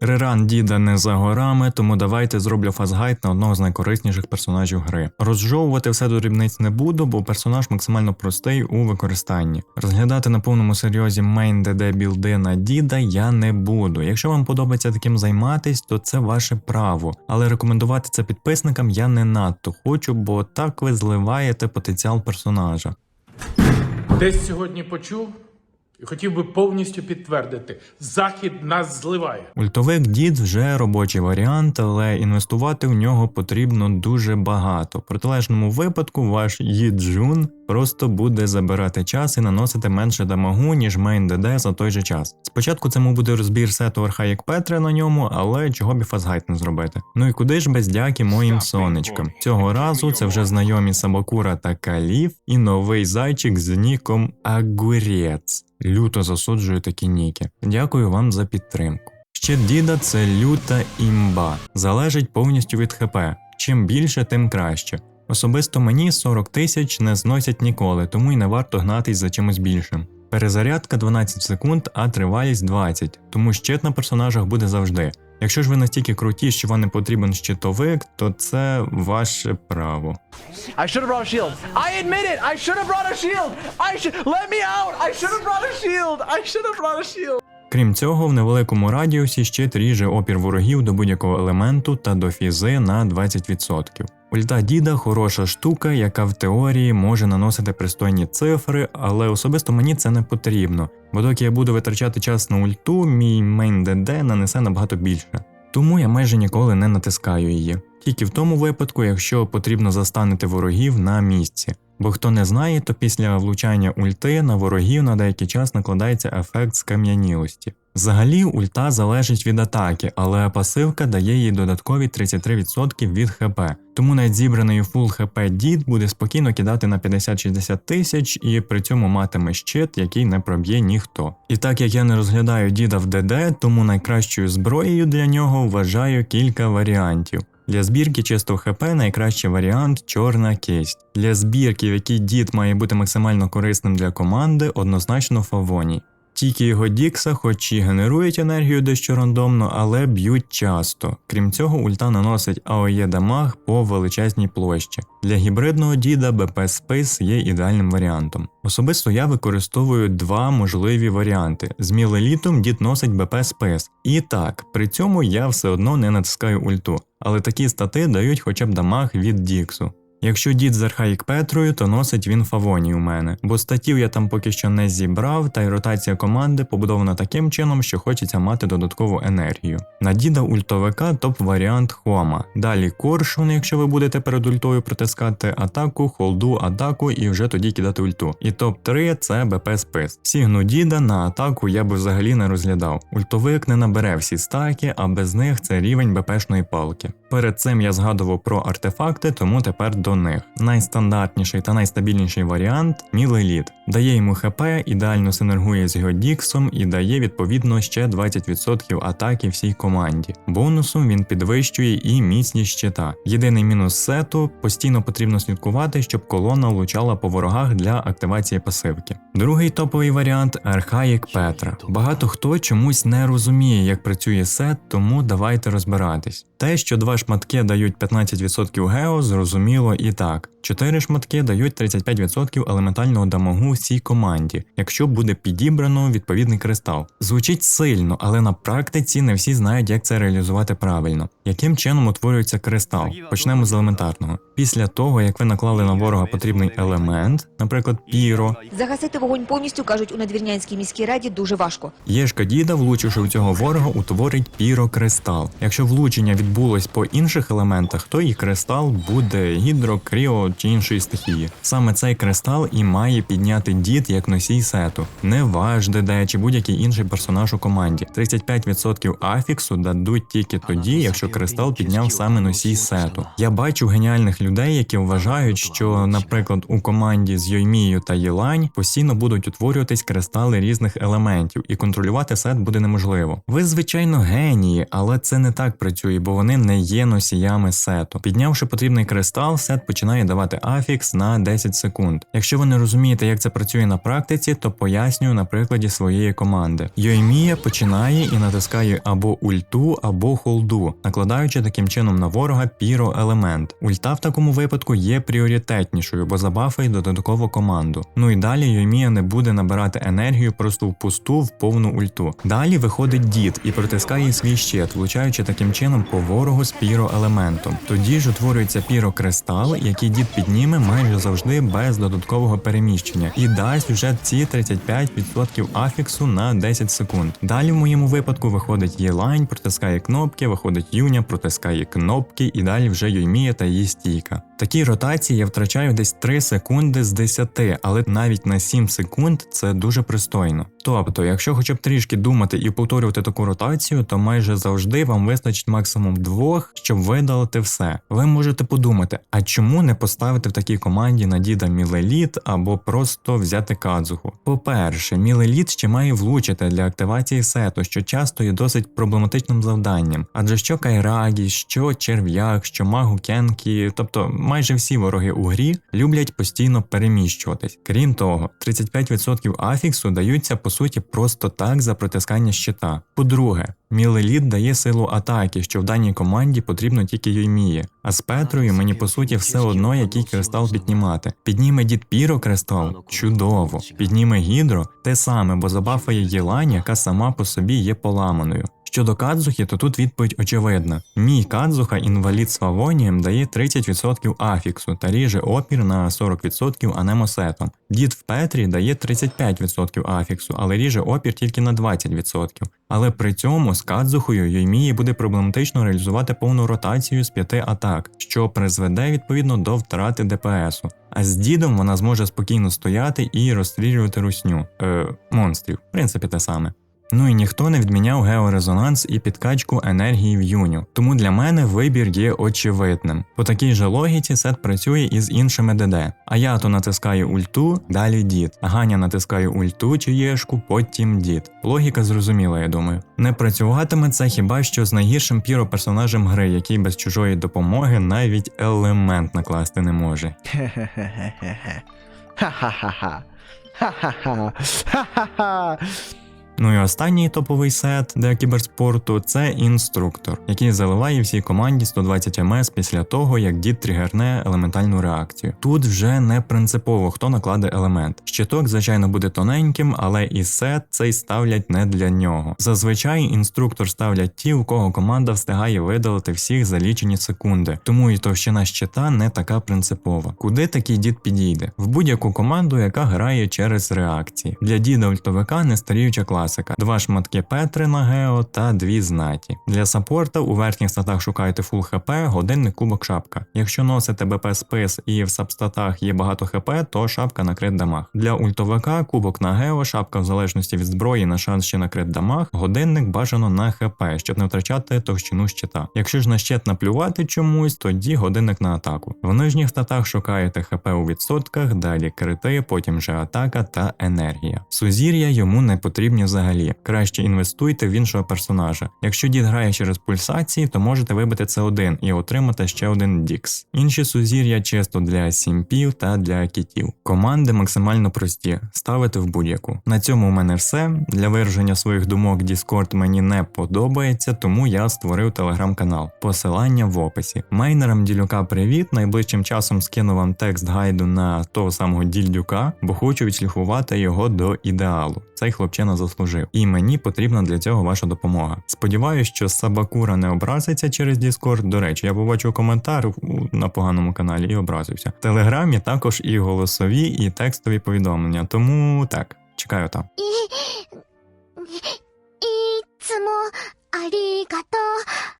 Реран діда не за горами, тому давайте зроблю фазгайд на одного з найкорисніших персонажів гри. Розжовувати все до дрібниць не буду, бо персонаж максимально простий у використанні. Розглядати на повному серйозі мейн ДД білди на діда я не буду. Якщо вам подобається таким займатись, то це ваше право. Але рекомендувати це підписникам я не надто хочу, бо так ви зливаєте потенціал персонажа. Десь сьогодні почув і хотів би повністю підтвердити: захід нас зливає. Ультовик дід вже робочий варіант, але інвестувати в нього потрібно дуже багато. В протилежному випадку ваш їджун просто буде забирати час і наносити менше дамагу, ніж мейн ДД за той же час. Спочатку цьому буде розбір сету Архаїк Петри на ньому, але чого б і фазгайт не зробити. Ну і куди ж без дяки моїм сонечкам? Цього разу це вже знайомі Сабакура та Каліф і новий зайчик з ніком Агурець. Люто засуджую такі ніки. Дякую вам за підтримку. Ще діда це люта імба, залежить повністю від ХП. Чим більше, тим краще. Особисто мені 40 тисяч не зносять ніколи, тому й не варто гнатись за чимось більшим. Перезарядка 12 секунд, а тривалість 20, тому щит на персонажах буде завжди. Якщо ж ви настільки круті, що вам не потрібен щитовик, то це ваше право. I should have brought a shield. I admit it. I should have brought a shield. I should let me out. I should have brought a shield. I should have brought a shield. Крім цього, в невеликому радіусі щит ріже опір ворогів до будь-якого елементу та до фізи на 20%. Ульта діда хороша штука, яка в теорії може наносити пристойні цифри, але особисто мені це не потрібно, бо доки я буду витрачати час на ульту, мій мейн ДД нанесе набагато більше. Тому я майже ніколи не натискаю її. Тільки в тому випадку, якщо потрібно застанити ворогів на місці. Бо хто не знає, то після влучання ульти на ворогів на деякий час накладається ефект скам'янілості. Взагалі, ульта залежить від атаки, але пасивка дає їй додаткові 33% від ХП. Тому навіть фул ХП дід буде спокійно кидати на 50-60 тисяч і при цьому матиме щит, який не проб'є ніхто. І так як я не розглядаю діда в ДД, тому найкращою зброєю для нього вважаю кілька варіантів. Для збірки чистого ХП найкращий варіант чорна кисть. Для збірки, в якій дід має бути максимально корисним для команди, однозначно фавоній. Тільки його Дікса, хоч і генерують енергію дещо рандомно, але б'ють часто. Крім цього, ульта наносить АОЄ дамаг по величезній площі. Для гібридного діда БП Space є ідеальним варіантом. Особисто я використовую два можливі варіанти. З мілелітом дід носить БП Space. І так, при цьому я все одно не натискаю ульту, але такі стати дають хоча б дамаг від Діксу. Якщо дід з Архаїк Петрою, то носить він фавоній у мене, бо статів я там поки що не зібрав, та й ротація команди побудована таким чином, що хочеться мати додаткову енергію. На діда ультовика топ-варіант Хома. Далі коршун, якщо ви будете перед ультою протискати атаку, холду, атаку і вже тоді кидати ульту. І топ-3 це БП спис. Сігну діда на атаку я би взагалі не розглядав. Ультовик не набере всі стаки, а без них це рівень БПшної палки. Перед цим я згадував про артефакти, тому тепер до них. Найстандартніший та найстабільніший варіант Мілеліт. Дає йому ХП, ідеально синергує з його Діксом і дає відповідно ще 20% атаки всій команді. Бонусом він підвищує і міцність щита. Єдиний мінус сету постійно потрібно слідкувати, щоб колона влучала по ворогах для активації пасивки. Другий топовий варіант Архаїк Петра. Багато хто чомусь не розуміє, як працює сет, тому давайте розбиратись. Те, що два шматки дають 15% гео, зрозуміло і так. 4 шматки дають 35% елементального дамагу всій команді, якщо буде підібрано відповідний кристал. Звучить сильно, але на практиці не всі знають, як це реалізувати правильно. Яким чином утворюється кристал? Почнемо з елементарного. Після того, як ви наклали на ворога потрібний елемент, наприклад, піро, Загасити вогонь повністю кажуть у надвірнянській міській раді дуже важко. Єшка діда, влучивши в цього ворога, утворить пірокристал. Якщо влучення відбулось по інших елементах, то і кристал буде гідро, кріо чи іншої стихії. Саме цей кристал і має підняти дід як носій сету, не ваш ДД чи будь-який інший персонаж у команді. 35% афіксу дадуть тільки тоді, якщо кристал підняв саме носій сету. Я бачу геніальних людей, які вважають, що, наприклад, у команді з Йоймією та Єлань постійно будуть утворюватись кристали різних елементів, і контролювати сет буде неможливо. Ви, звичайно, генії, але це не так працює, бо вони не є носіями сету. Піднявши потрібний кристал, сет починає давати афікс на 10 секунд. Якщо ви не розумієте, як це працює на практиці, то пояснюю на прикладі своєї команди. Йоймія починає і натискає або ульту, або холду, накладаючи таким чином на ворога піро елемент. Ульта в такому випадку є пріоритетнішою, бо забафає додатково команду. Ну і далі Йоймія не буде набирати енергію просто в пусту в повну ульту. Далі виходить дід і протискає свій щит, влучаючи таким чином по ворогу з піро елементом. Тоді ж утворюється пірокристал, який дід підніме майже завжди без додаткового переміщення, і дасть вже ці 35% афіксу на 10 секунд. Далі в моєму випадку виходить Єлайн, протискає кнопки, виходить Юня, протискає кнопки, і далі вже Йоймія та її стійка. Такій ротації я втрачаю десь 3 секунди з 10, але навіть на 7 секунд це дуже пристойно. Тобто, якщо хоча б трішки думати і повторювати таку ротацію, то майже завжди вам вистачить максимум двох, щоб видалити все. Ви можете подумати, а чому не поставити в такій команді на діда Мілеліт або просто взяти кадзуху? По-перше, Мілеліт ще має влучити для активації сету, що часто є досить проблематичним завданням, адже що Кайрагі, що черв'як, що магу Кенкі, тобто майже всі вороги у грі люблять постійно переміщуватись. Крім того, 35% афіксу даються по суті просто так за протискання щита. По-друге, Мілеліт дає силу атаки, що в даній команді потрібно тільки Йоймії. А з Петрою мені по суті все одно який кристал піднімати. Підніме дід Піро кристал чудово. Підніме гідро те саме, бо забафає Єлань, яка сама по собі є поламаною. Щодо Кадзухи, то тут відповідь очевидна. Мій Кадзуха інвалід з Фавонієм дає 30% афіксу та ріже опір на 40% анемосетом. Дід в Петрі дає 35% афіксу, але ріже опір тільки на 20%. Але при цьому з Кадзухою Йоймії буде проблематично реалізувати повну ротацію з 5 атак, що призведе відповідно до втрати ДПСу. А з дідом вона зможе спокійно стояти і розстрілювати русню е, монстрів, в принципі, те саме. Ну і ніхто не відміняв георезонанс і підкачку енергії в юню, тому для мене вибір є очевидним. По такій же логіці сет працює із іншими ДД. А я то натискаю ульту, далі дід. Ганя натискає ульту чи єшку, потім дід. Логіка зрозуміла, я думаю. Не працюватиме це хіба що з найгіршим піро персонажем гри, який без чужої допомоги навіть елемент накласти не може. Ha-ha-ha-ha. Ha-ha-ha. Ha-ha-ha. Ну і останній топовий сет для кіберспорту це інструктор, який заливає всій команді 120 МС після того, як дід тригерне елементальну реакцію. Тут вже не принципово, хто накладе елемент. Щиток, звичайно, буде тоненьким, але і сет цей ставлять не для нього. Зазвичай інструктор ставлять ті, у кого команда встигає видалити всіх за лічені секунди, тому і товщина щита не така принципова. Куди такий дід підійде? В будь-яку команду, яка грає через реакції. Для діда ультовика нестаріюча класика. Два шматки Петри на Гео та дві знаті. Для саппорта у верхніх статах шукайте фул хп, годинник кубок шапка. Якщо носите БП спис і в сабстатах є багато хп, то шапка на крит дамаг. Для ультовика кубок на Гео, шапка в залежності від зброї на шанс ще на крит дамаг, годинник бажано на хп, щоб не втрачати товщину щита. Якщо ж на щит наплювати чомусь, тоді годинник на атаку. В нижніх статах шукаєте хп у відсотках, далі крити, потім же атака та енергія. Сузір'я йому не потрібні взагалі. Краще інвестуйте в іншого персонажа. Якщо дід грає через пульсації, то можете вибити це один і отримати ще один Дікс. Інші сузір'я чисто для сімпів та для кітів. Команди максимально прості, ставити в будь-яку. На цьому у мене все. Для вираження своїх думок Discord мені не подобається, тому я створив телеграм-канал. Посилання в описі. Майнерам ділюка привіт. Найближчим часом скину вам текст гайду на того самого дільдюка, бо хочу відшліфувати його до ідеалу. Цей хлопчина заслужив служив, і мені потрібна для цього ваша допомога. Сподіваюсь, що Сабакура не образиться через Діскорд. До речі, я побачив коментар на поганому каналі і образився. В телеграмі також і голосові, і текстові повідомлення. Тому так, чекаю там. І...